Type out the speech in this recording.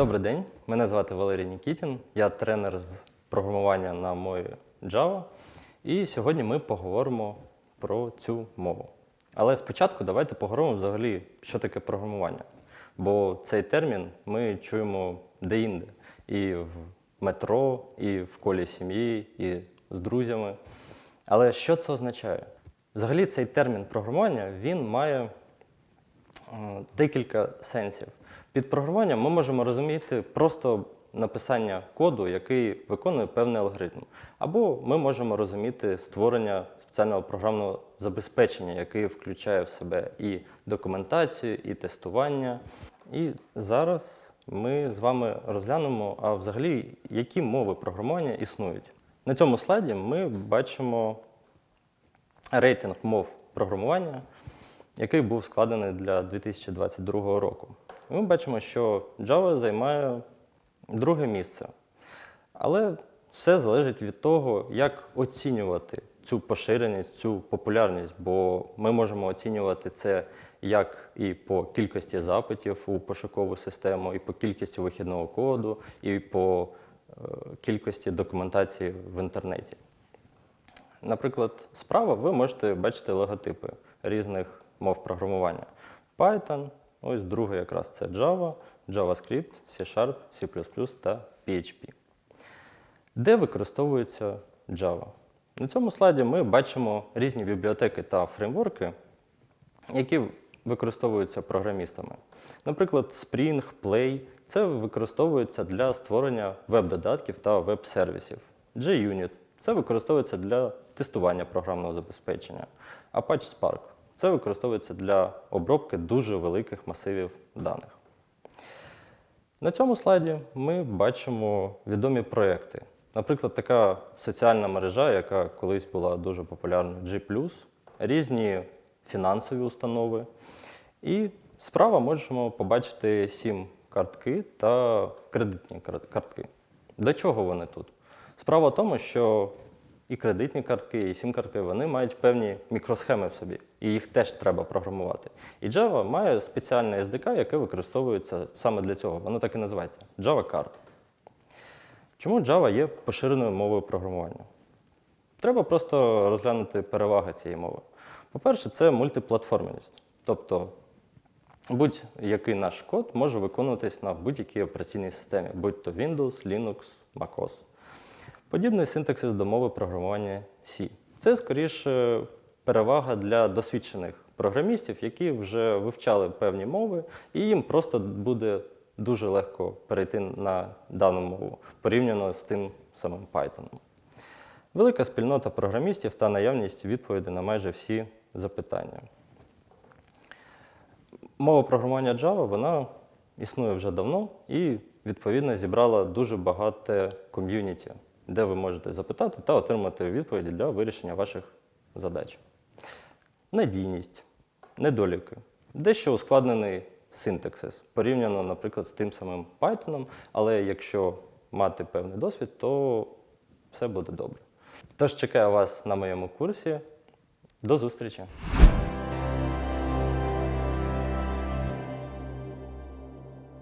Добрий день, мене звати Валерій Нікітін. Я тренер з програмування на мові Java. І сьогодні ми поговоримо про цю мову. Але спочатку давайте поговоримо взагалі, що таке програмування. Бо цей термін ми чуємо де-інде. І в метро, і в колі сім'ї, і з друзями. Але що це означає? Взагалі, цей термін програмування він має декілька сенсів. Під програмуванням ми можемо розуміти просто написання коду, який виконує певний алгоритм. Або ми можемо розуміти створення спеціального програмного забезпечення, яке включає в себе і документацію, і тестування. І зараз ми з вами розглянемо, а взагалі, які мови програмування існують. На цьому слайді ми бачимо рейтинг мов програмування, який був складений для 2022 року. Ми бачимо, що Java займає друге місце. Але все залежить від того, як оцінювати цю поширеність, цю популярність, бо ми можемо оцінювати це як і по кількості запитів у пошукову систему, і по кількості вихідного коду, і по е, кількості документації в інтернеті. Наприклад, справа ви можете бачити логотипи різних мов програмування. Python, ось друге якраз це Java, JavaScript, C-Sharp, C++ та PHP. Де використовується Java? На цьому слайді ми бачимо різні бібліотеки та фреймворки, які використовуються програмістами. Наприклад, Spring, Play це використовується для створення веб-додатків та веб-сервісів. JUnit це використовується для тестування програмного забезпечення. Apache Spark це використовується для обробки дуже великих масивів даних. На цьому слайді ми бачимо відомі проекти. Наприклад, така соціальна мережа, яка колись була дуже популярна G+, різні фінансові установи. І справа можемо побачити сім картки та кредитні картки. До чого вони тут? Справа в тому, що і кредитні картки, і сім-картки вони мають певні мікросхеми в собі, і їх теж треба програмувати. І Java має спеціальне SDK, яке використовується саме для цього. Воно так і називається Java Card. Чому Java є поширеною мовою програмування? Треба просто розглянути переваги цієї мови. По-перше, це мультиплатформеність. Тобто будь-який наш код може виконуватись на будь-якій операційній системі, будь то Windows, Linux, MacOS. Подібний синтаксис до мови програмування C. Це скоріше перевага для досвідчених програмістів, які вже вивчали певні мови, і їм просто буде дуже легко перейти на дану мову порівняно з тим самим Python. Велика спільнота програмістів та наявність відповідей на майже всі запитання. Мова програмування Java вона існує вже давно і, відповідно, зібрала дуже багате ком'юніті, де ви можете запитати та отримати відповіді для вирішення ваших задач. Надійність, недоліки, дещо ускладнений синтаксис, порівняно, наприклад, з тим самим Python, але якщо мати певний досвід, то все буде добре. Тож чекаю вас на моєму курсі. До зустрічі!